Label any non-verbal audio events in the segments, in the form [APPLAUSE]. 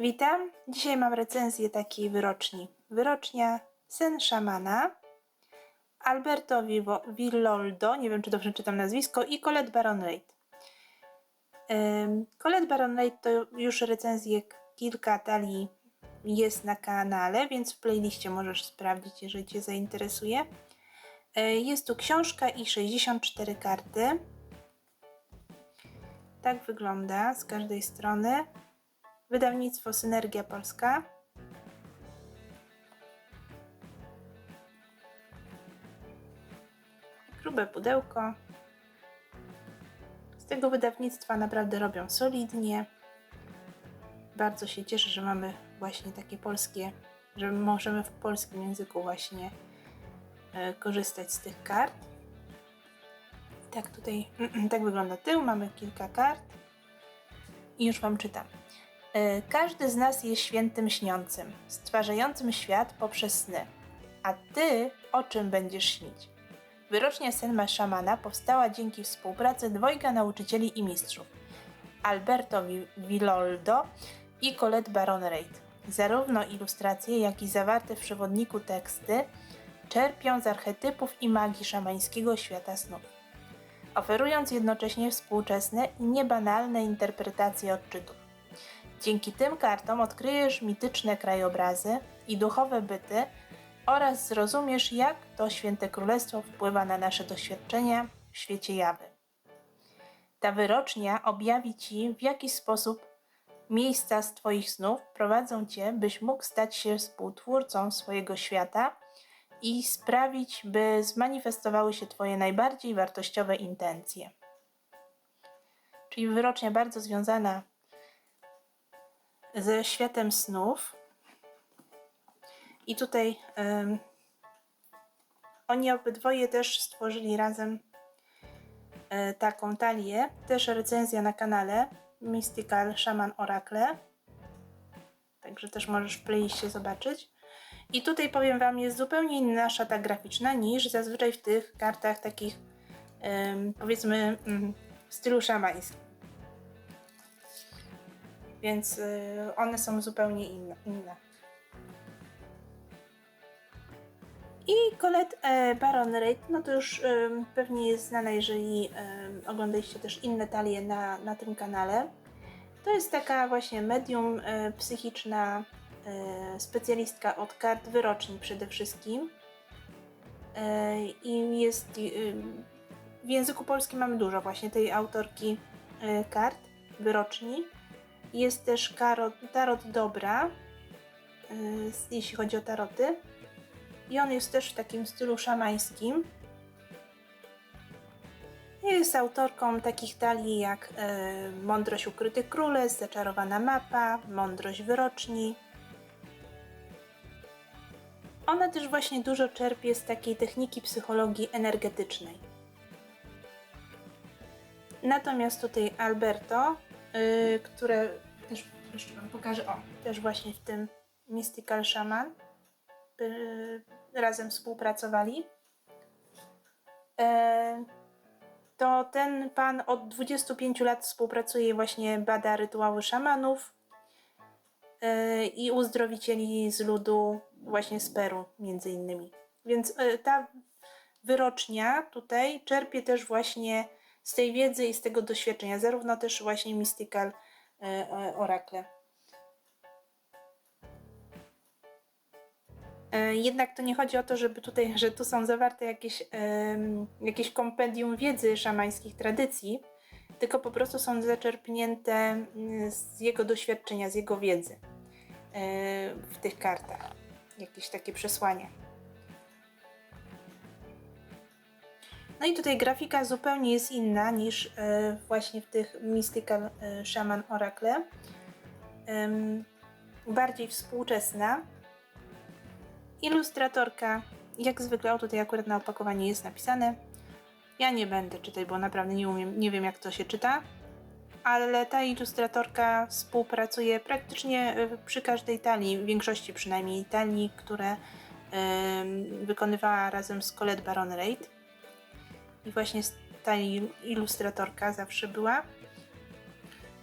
Witam. Dzisiaj mam recenzję takiej wyroczni. Wyrocznia Sen Szamana, Alberto Vivo, Villoldo, nie wiem czy dobrze czytam nazwisko, i Colette Baron Reid. Ym, Colette Baron Reid to już recenzję kilka talii jest na kanale, więc w playliście możesz sprawdzić, jeżeli Cię zainteresuje. Jest tu książka i 64 karty. Tak wygląda z każdej strony. Wydawnictwo Synergia Polska. Grube pudełko. Z tego wydawnictwa naprawdę robią solidnie. Bardzo się cieszę, że mamy właśnie takie polskie, że możemy w polskim języku właśnie e, korzystać z tych kart. Tak, tutaj [CLEARS THROAT] tak wygląda tył. Mamy kilka kart. I już Wam czytam. E, Każdy z nas jest świętym śniącym, stwarzającym świat poprzez sny. A ty o czym będziesz śnić? Wyrocznia Senma Szamana powstała dzięki współpracy dwojga nauczycieli i mistrzów Alberto Vi- Villoldo i Colette Baron Reid. Zarówno ilustracje, jak i zawarte w przewodniku teksty czerpią z archetypów i magii szamańskiego świata snów, oferując jednocześnie współczesne i niebanalne interpretacje odczytów. Dzięki tym kartom odkryjesz mityczne krajobrazy i duchowe byty oraz zrozumiesz, jak to święte królestwo wpływa na nasze doświadczenia w świecie jawy. Ta wyrocznia objawi ci, w jaki sposób miejsca z Twoich snów prowadzą Cię, byś mógł stać się współtwórcą swojego świata i sprawić, by zmanifestowały się Twoje najbardziej wartościowe intencje. Czyli wyrocznia bardzo związana ze światem snów. I tutaj em, oni obydwoje też stworzyli razem e, taką talię. Też recenzja na kanale Mystical Shaman Oracle. Także też możesz w playliście zobaczyć. I tutaj powiem Wam, jest zupełnie inna szata graficzna niż zazwyczaj w tych kartach takich em, powiedzmy mm, w stylu szamańskim więc y, one są zupełnie inne. I Colette e, Baron Reid, no to już ym, pewnie jest znana, jeżeli ym, oglądaliście też inne talie na, na tym kanale. To jest taka właśnie medium psychiczna specjalistka od kart wyroczni przede wszystkim. E, I jest y, w języku polskim mamy dużo właśnie tej autorki e, kart wyroczni. Jest też karot, tarot dobra, yy, jeśli chodzi o taroty. I on jest też w takim stylu szamańskim. Jest autorką takich talii jak yy, Mądrość ukrytych królestw, Zaczarowana mapa, Mądrość wyroczni. Ona też właśnie dużo czerpie z takiej techniki psychologii energetycznej. Natomiast tutaj Alberto, yy, które też jeszcze Wam pokażę, o, też właśnie w tym Mystical Shaman razem współpracowali. Yy, to ten pan od 25 lat współpracuje właśnie bada rytuały szamanów yy, i uzdrowicieli z ludu właśnie z Peru między innymi. Więc yy, ta wyrocznia tutaj czerpie też właśnie z tej wiedzy i z tego doświadczenia, zarówno też właśnie Mystical e, e, Oracle. E, Jednak to nie chodzi o to, żeby tutaj, że tu są zawarte jakieś, jakieś kompendium wiedzy szamańskich tradycji, tylko po prostu są zaczerpnięte mm, z jego doświadczenia, z jego wiedzy w tych kartach. Jakieś takie przesłanie. No i tutaj grafika zupełnie jest inna niż e, właśnie w tych Mystical e, Shaman Oracle. Bardziej współczesna. Ilustratorka, jak zwykle, o tutaj akurat na opakowaniu jest napisane. Ja nie będę czytać, bo naprawdę nie umiem, nie wiem jak to się czyta. Ale ta ilustratorka współpracuje praktycznie e, przy każdej talii, w większości przynajmniej talii, które wykonywała razem z Colette Baron Reid. I właśnie ta il- ilustratorka zawsze była.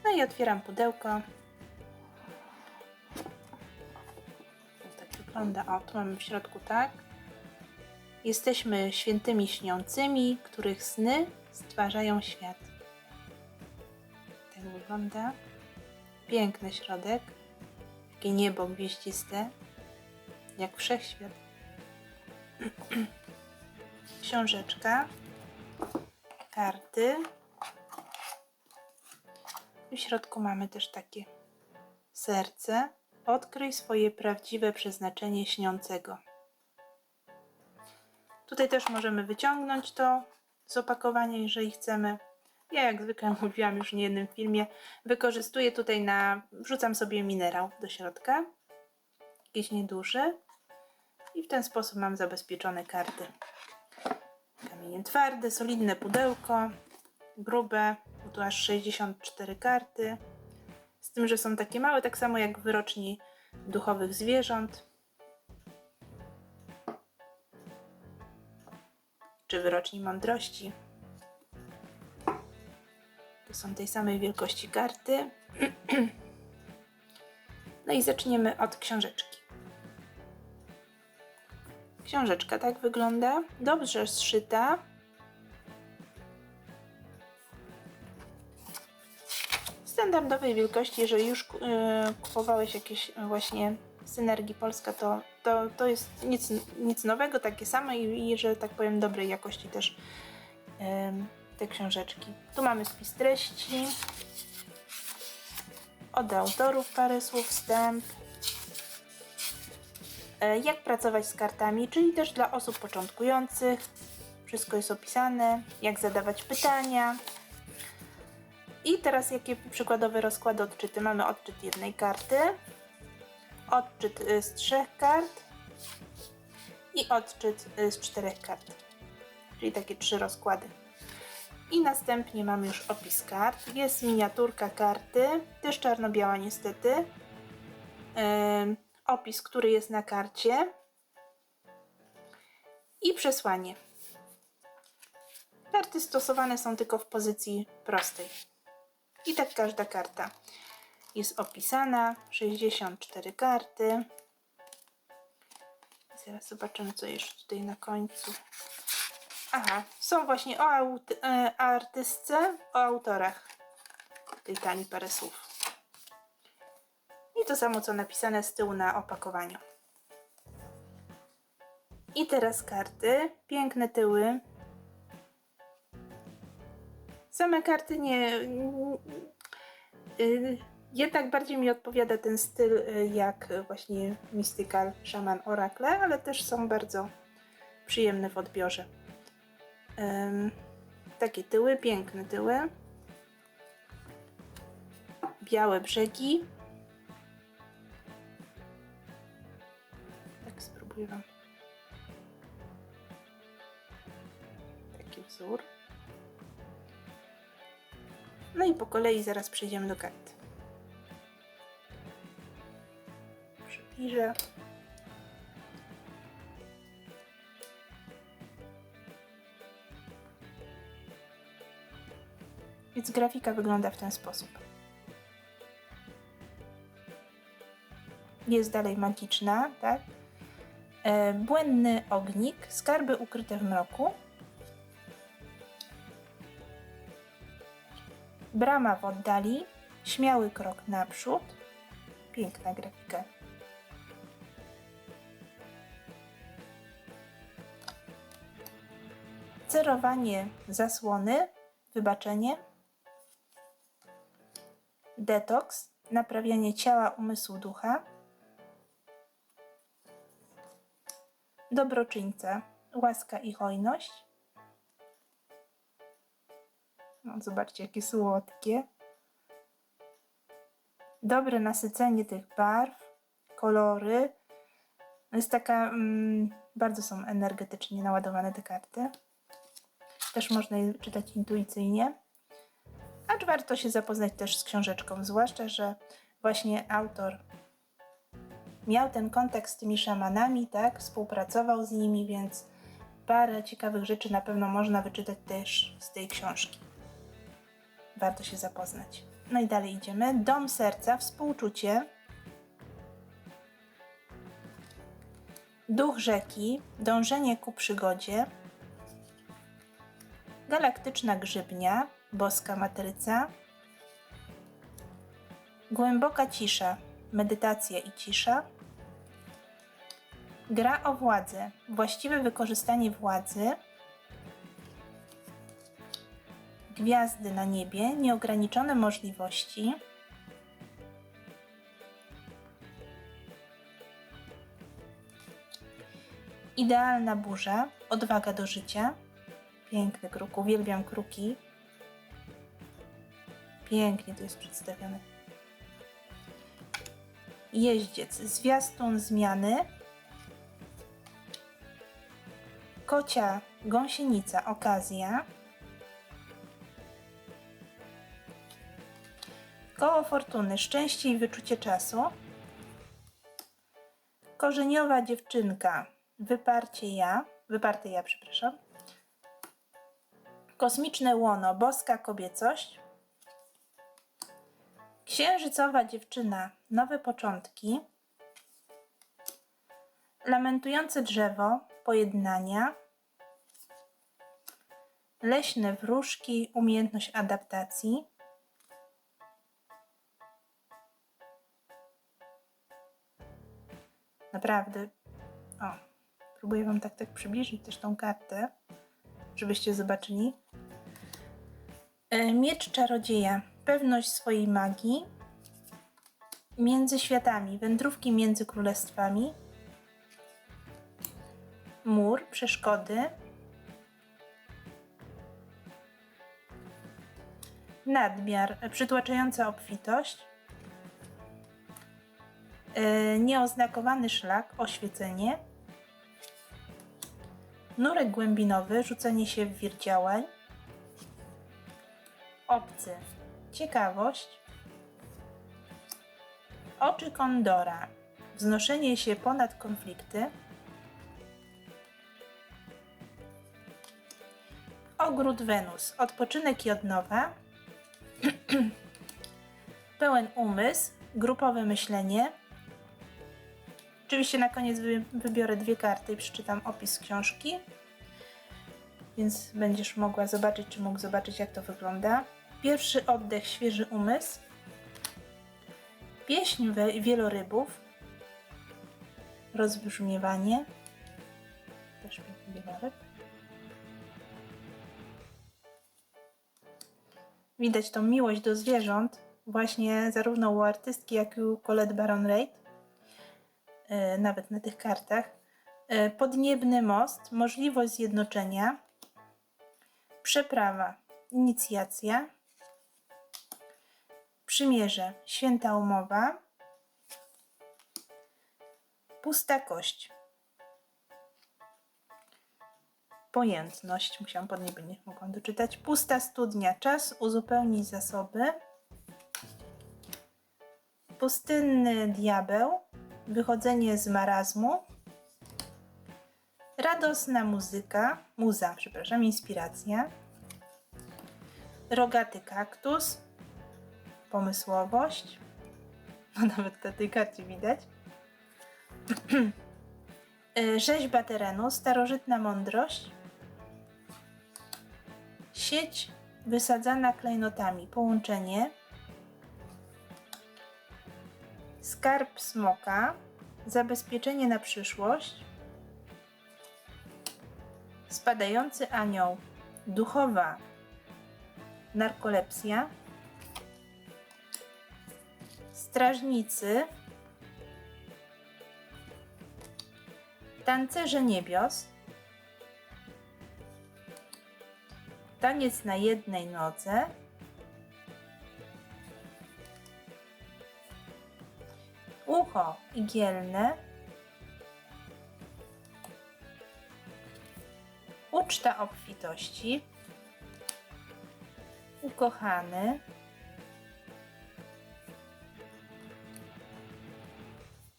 No i otwieram pudełko. wygląda. O, tu mamy w środku tak. Jesteśmy świętymi śniącymi, których sny stwarzają świat. Tak wygląda. Piękny środek. Takie niebo gwieździste. Jak wszechświat. [CLEARS THROAT] Książeczka. Karty. W środku mamy też takie serce. Odkryj swoje prawdziwe przeznaczenie śniącego. Tutaj też możemy wyciągnąć to z opakowania, jeżeli chcemy. Ja jak zwykle [LAUGHS] mówiłam już w niejednym filmie, wykorzystuję tutaj na, wrzucam sobie minerał do środka, jakiś nieduży i w ten sposób mam zabezpieczone karty. Kamienie twarde, solidne pudełko, grube, bo tu aż 64 karty. Z tym, że są takie małe, tak samo jak w wyroczni duchowych zwierząt. Czy wyroczni mądrości. To są tej samej wielkości karty. [CLEARS THROAT] No i zaczniemy od książeczki. Książeczka tak wygląda. Dobrze zszyta. Standardowej wielkości, jeżeli już e, kupowałeś jakieś e, właśnie Synergii Polska, to, to, to jest nic, nic nowego, takie same i, i że tak powiem dobrej jakości też em, te książeczki. Tu mamy spis treści. Od autorów parę słów, wstęp. E, Jak pracować z kartami, czyli też dla osób początkujących. Wszystko jest opisane. Jak zadawać pytania. I teraz jakie przykładowe rozkłady odczyty? Mamy odczyt jednej karty, odczyt y, z trzech kart i odczyt y, z czterech kart. Czyli takie trzy rozkłady. I następnie mamy już opis kart. Jest miniaturka karty, też czarno-biała niestety. Ym, opis, który jest na karcie. I przesłanie. Karty stosowane są tylko w pozycji prostej. I tak każda karta jest opisana. 64 karty. Zaraz zobaczymy, co jeszcze tutaj na końcu. Aha, są właśnie o aut- e, artystce, o autorach. Tej tani parę słów. To samo, co napisane z tyłu na opakowaniu. I teraz karty. Piękne tyły. Same karty nie. y, Jednak bardziej mi odpowiada ten styl y, jak właśnie Mystical Shaman Oracle, ale też są bardzo przyjemne w odbiorze. Takie tyły, piękne tyły. Białe brzegi. Wam. Taki wzór. No i po kolei zaraz przejdziemy do kart. Przybliżę. Więc grafika wygląda w ten sposób. Jest dalej magiczna, tak? E, błędny ognik, skarby ukryte w mroku. Brama w oddali, śmiały krok naprzód. Piękna grafika. Cerowanie zasłony, wybaczenie. Detoks, naprawianie ciała, umysłu, ducha. Dobroczyńca, łaska i hojność. No, zobaczcie, jakie słodkie. Dobre nasycenie tych barw, kolory. No Jest taka, mm, bardzo są energetycznie naładowane te karty. Też można je czytać intuicyjnie. Acz warto się zapoznać też z książeczką, zwłaszcza, że właśnie autor miał ten kontakt z tymi szamanami, tak, współpracował z nimi, więc parę ciekawych rzeczy na pewno można wyczytać też z tej książki. Warto się zapoznać. No i dalej idziemy. Dom serca, współczucie. Duch rzeki, dążenie ku przygodzie, galaktyczna grzybnia, boska matryca, głęboka cisza, medytacja i cisza, gra o władzę, właściwe wykorzystanie władzy, gwiazdy na niebie, nieograniczone możliwości, idealna burza, odwaga do życia. Piękny kruk, uwielbiam kruki. Pięknie to jest przedstawione. Jeździec, zwiastun zmiany. Kocia, gąsienica, okazja. Koło fortuny, szczęście i wyczucie czasu. Korzeniowa dziewczynka, wyparcie ja, wyparte ja, przepraszam. Kosmiczne łono, boska kobiecość. Księżycowa dziewczyna, nowe początki. Lamentujące drzewo, pojednania. Leśne wróżki, umiejętność adaptacji. Naprawdę. O, próbuję Wam tak, tak przybliżyć też tą kartę, żebyście zobaczyli. E, Miecz czarodzieja, pewność swojej magii. Między światami, wędrówki między królestwami. Mur, przeszkody. Nadmiar, e, przytłaczająca obfitość. E, Nieoznakowany szlak, oświecenie. Nurek głębinowy, rzucenie się w wir działań. Obcy, ciekawość. Oczy kondora, wznoszenie się ponad konflikty. Ogród Wenus, odpoczynek i odnowa. [CLEARS THROAT] Pełen umysł, grupowe myślenie. Oczywiście na koniec wy- wybiorę dwie karty i przeczytam opis książki. Więc będziesz mogła zobaczyć, czy mógł zobaczyć, jak to wygląda. Pierwszy oddech, świeży umysł. Pieśń wielorybów. Rozbrzmiewanie. Też piękny wieloryb. Widać tą miłość do zwierząt właśnie zarówno u artystki, jak i u Colette Baron Reid. E, nawet na tych kartach. E, Podniebny most, możliwość zjednoczenia. Przeprawa, inicjacja. Przymierze, święta umowa. Pusta kość. Pojętność, musiałam podniebnie, nie mogłam doczytać. Pusta studnia, czas uzupełnić zasoby. Pustynny diabeł, wychodzenie z marazmu. Radosna muzyka, muza, przepraszam, inspiracja. Rogaty kaktus, pomysłowość. No nawet na tej karcie widać. Y, [CLEARS THROAT] Rzeźba terenu, starożytna mądrość. Sieć wysadzana klejnotami, połączenie. Skarb smoka, zabezpieczenie na przyszłość. Spadający anioł, duchowa narkolepsja. Strażnicy, tancerze niebios, taniec na jednej nodze, ucho igielne, uczta obfitości, ukochany,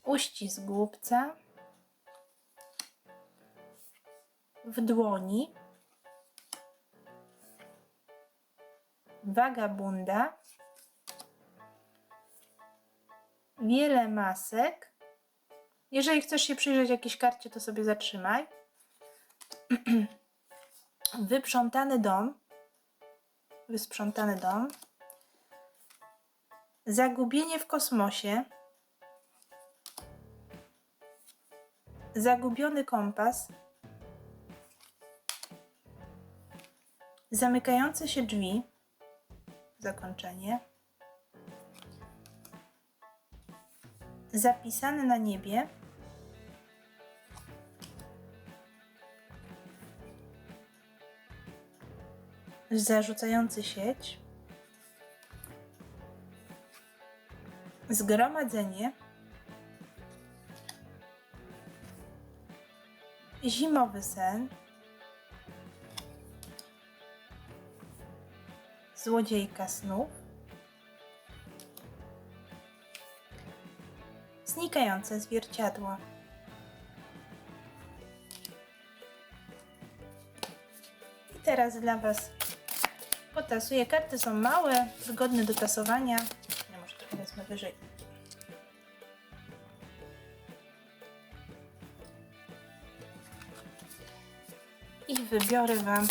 uścisk głupca, w dłoni, wagabunda, wiele masek, Jeżeli chcesz się przyjrzeć jakiejś karcie, to sobie zatrzymaj. [CLEARS THROAT] Wyprzątany dom. Wysprzątany dom. Zagubienie w kosmosie. Zagubiony kompas. Zamykające się drzwi. Zakończenie. Zapisane na niebie. Zarzucający sieć. Zgromadzenie. Zimowy sen. Złodziejka snów. Znikające zwierciadło. I teraz dla Was potasuję. Karty są małe, wygodne do tasowania. Ja może trochę wezmę wyżej. I wybiorę Wam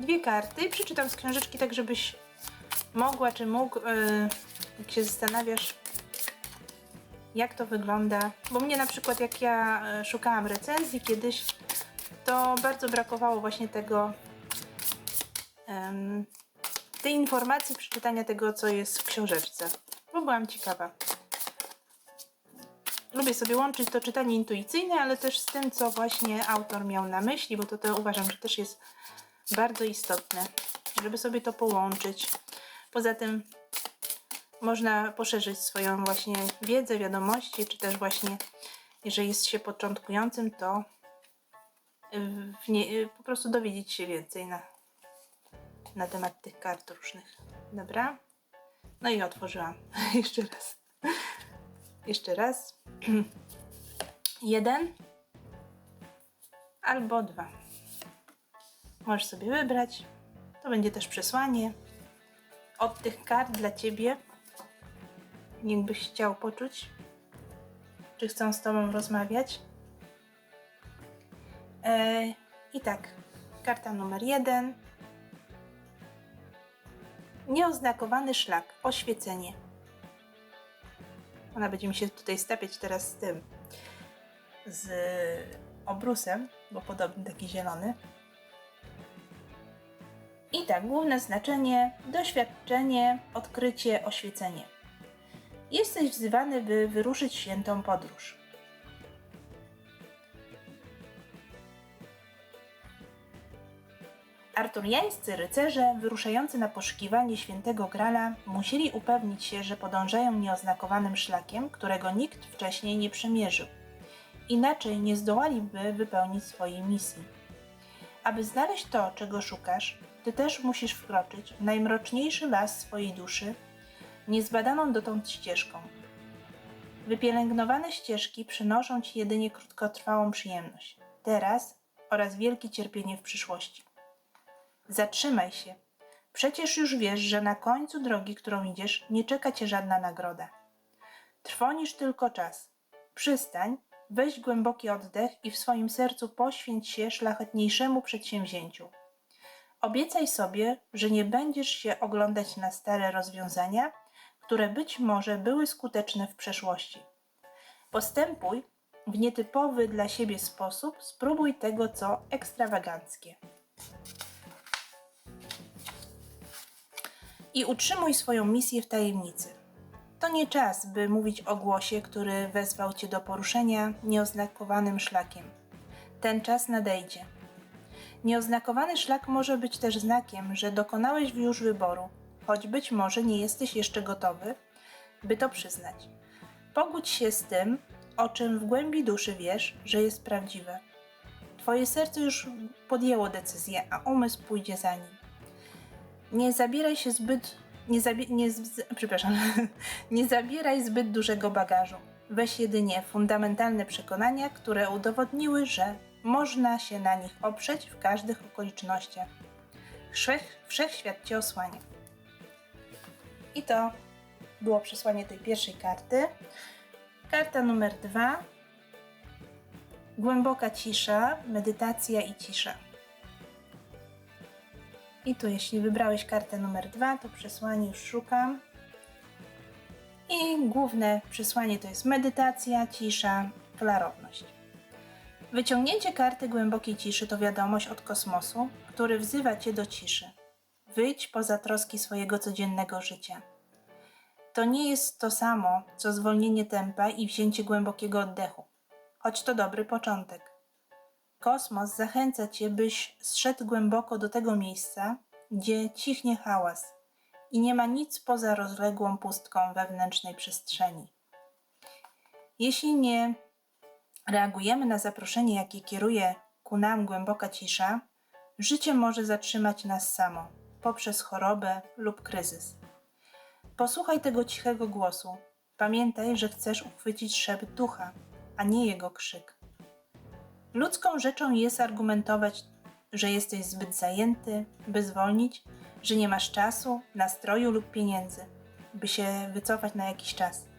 dwie karty przeczytam z książeczki, tak żebyś mogła czy mógł, yy, jak się zastanawiasz, jak to wygląda. Bo mnie na przykład, jak ja e, szukałam recenzji kiedyś, to bardzo brakowało właśnie tego, tej informacji, przeczytania tego, co jest w książeczce. Bo byłam ciekawa. Lubię sobie łączyć to czytanie intuicyjne, ale też z tym, co właśnie autor miał na myśli, bo to, to uważam, że też jest bardzo istotne, żeby sobie to połączyć. Poza tym można poszerzyć swoją właśnie wiedzę, wiadomości, czy też właśnie, jeżeli jest się początkującym, to nie, po prostu dowiedzieć się więcej na, na temat tych kart różnych. Dobra? No i otworzyłam. [LAUGHS] Jeszcze raz. Jeszcze raz. [CLEARS THROAT] Jeden albo dwa. Możesz sobie wybrać. To będzie też przesłanie od tych kart dla ciebie. Jakbyś chciał poczuć, czy chcą z tobą rozmawiać. E, I tak, karta numer jeden. Nieoznakowany szlak, oświecenie. Ona będzie mi się tutaj stapiać teraz z tym, z obrusem, bo podobny taki zielony. I tak, główne znaczenie, doświadczenie, odkrycie, oświecenie. Jesteś wzywany, by wyruszyć świętą podróż. Arturiańscy rycerze, wyruszający na poszukiwanie świętego Grala, musieli upewnić się, że podążają nieoznakowanym szlakiem, którego nikt wcześniej nie przemierzył. Inaczej nie zdołaliby wypełnić swojej misji. Aby znaleźć to, czego szukasz, ty też musisz wkroczyć w najmroczniejszy las swojej duszy, niezbadaną dotąd ścieżką. Wypielęgnowane ścieżki przynoszą ci jedynie krótkotrwałą przyjemność, teraz oraz wielkie cierpienie w przyszłości. Zatrzymaj się. Przecież już wiesz, że na końcu drogi, którą idziesz, nie czeka cię żadna nagroda. Trwonisz tylko czas. Przystań, weź głęboki oddech i w swoim sercu poświęć się szlachetniejszemu przedsięwzięciu. Obiecaj sobie, że nie będziesz się oglądać na stare rozwiązania, które być może były skuteczne w przeszłości. Postępuj w nietypowy dla siebie sposób, spróbuj tego, co ekstrawaganckie. I utrzymuj swoją misję w tajemnicy. To nie czas, by mówić o głosie, który wezwał cię do poruszenia nieoznakowanym szlakiem. Ten czas nadejdzie. Nieoznakowany szlak może być też znakiem, że dokonałeś już wyboru, choć być może nie jesteś jeszcze gotowy, by to przyznać. Pogódź się z tym, o czym w głębi duszy wiesz, że jest prawdziwe. Twoje serce już podjęło decyzję, a umysł pójdzie za nim. Nie zabieraj się zbyt. Nie, zabi- nie przepraszam. [LAUGHS] nie zabieraj zbyt dużego bagażu. Weź jedynie fundamentalne przekonania, które udowodniły, że można się na nich oprzeć w każdych okolicznościach. Wszech, wszechświat cię osłania. I to było przesłanie tej pierwszej karty. Karta numer dwa. Głęboka cisza, medytacja i cisza. I tu, jeśli wybrałeś kartę numer dwa, to przesłanie już szukam. I główne przesłanie to jest medytacja, cisza, klarowność. Wyciągnięcie karty głębokiej ciszy to wiadomość od kosmosu, który wzywa cię do ciszy. Wyjdź poza troski swojego codziennego życia. To nie jest to samo, co zwolnienie tempa i wzięcie głębokiego oddechu, choć to dobry początek. Kosmos zachęca cię, byś zszedł głęboko do tego miejsca, gdzie cichnie hałas i nie ma nic poza rozległą pustką wewnętrznej przestrzeni. Jeśli nie reagujemy na zaproszenie, jakie kieruje ku nam głęboka cisza, życie może zatrzymać nas samo poprzez chorobę lub kryzys. Posłuchaj tego cichego głosu. Pamiętaj, że chcesz uchwycić szept ducha, a nie jego krzyk. Ludzką rzeczą jest argumentować, że jesteś zbyt zajęty, by zwolnić, że nie masz czasu, nastroju lub pieniędzy, by się wycofać na jakiś czas.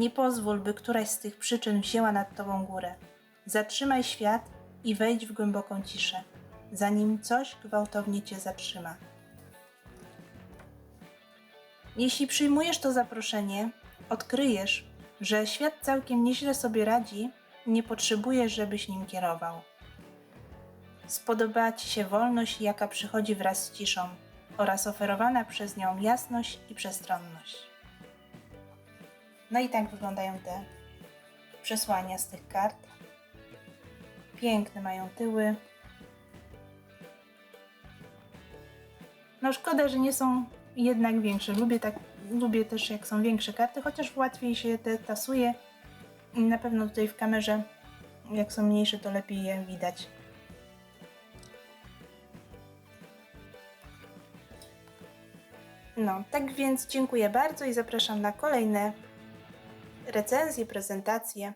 Nie pozwól, by któraś z tych przyczyn wzięła nad tobą górę. Zatrzymaj świat i wejdź w głęboką ciszę, zanim coś gwałtownie cię zatrzyma. Jeśli przyjmujesz to zaproszenie, odkryjesz, że świat całkiem nieźle sobie radzi nie potrzebuje, żebyś nim kierował. Spodoba Ci się wolność, jaka przychodzi wraz z ciszą oraz oferowana przez nią jasność i przestronność. No i tak wyglądają te przesłania z tych kart. Piękne mają tyły. No szkoda, że nie są jednak większe. Lubię tak, lubię też jak są większe karty, chociaż łatwiej się te tasuje. I na pewno tutaj w kamerze, jak są mniejsze, to lepiej je widać. No, tak więc dziękuję bardzo i zapraszam na kolejne recenzje, prezentacje.